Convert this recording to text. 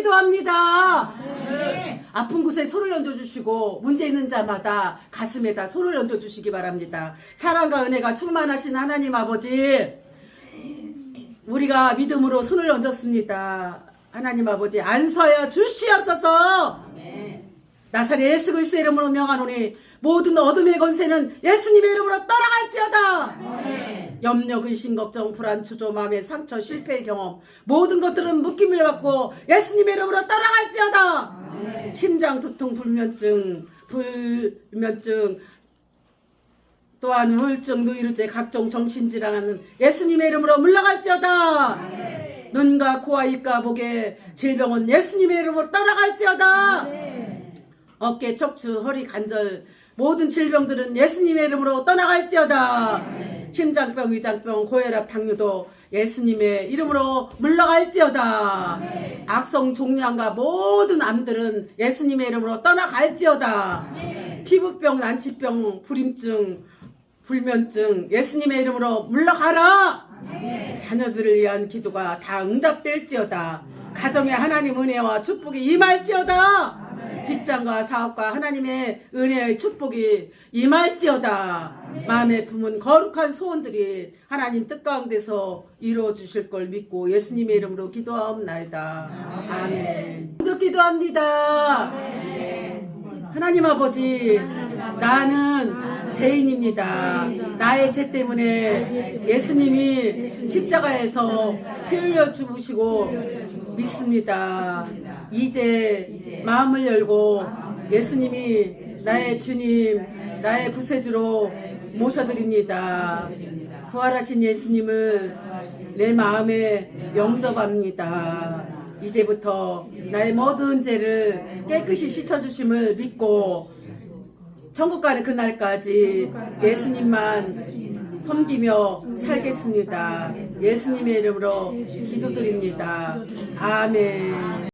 기도합니다. 아픈 곳에 손을 얹어주시고 문제 있는 자마다 가슴에다 손을 얹어주시기 바랍니다. 사랑과 은혜가 충만하신 하나님 아버지 우리가 믿음으로 손을 얹었습니다. 하나님 아버지 안서여 주시옵소서 나사렛 예수 그리스도의 이름으로 명하노니 모든 어둠의 권세는 예수님의 이름으로 떠나갈지어다 염려 근심 걱정 불안 추조 마음의 상처 실패의 경험 모든 것들은 묶임을 받고 예수님의 이름으로 떠나갈지어다 심장 두통 불면증 불면증 또한 우울증, 노이루제, 각종 정신질환은 예수님의 이름으로 물러갈지어다. 눈과 코와 입과 목의 질병은 예수님의 이름으로 떠나갈지어다. 어깨, 척추, 허리, 관절 모든 질병들은 예수님의 이름으로 떠나갈지어다. 심장병, 위장병, 고혈압, 당뇨도 예수님의 이름으로 물러갈지어다. 악성 종양과 모든 암들은 예수님의 이름으로 떠나갈지어다. 피부병, 난치병, 불임증, 불면증 예수님의 이름으로 물러가라. 자녀들을 위한 기도가 다 응답될지어다. 가정에 하나님 은혜와 축복이 임할지어다. 직장과 사업과 하나님의 은혜의 축복이 임할지어다. 마음에 품은 거룩한 소원들이 하나님 뜻 가운데서 이루어 주실 걸 믿고 예수님의 이름으로 기도하옵나이다. 아멘. 먼저 기도합니다. 하나님 아버지, 나는 죄인입니다. 나의 죄 때문에 예수님이 십자가에서 피 흘려 죽으시고 믿습니다. 이제 마음을 열고 예수님이 나의 주님, 나의 구세주로 모셔드립니다. 부활하신 예수님을 내 마음에 영접합니다. 이제부터 나의 모든 죄를 깨끗이 씻어주심을 믿고 천국 가는 그날까지 예수님만 섬기며 살겠습니다. 예수님의 이름으로 기도드립니다. 아멘.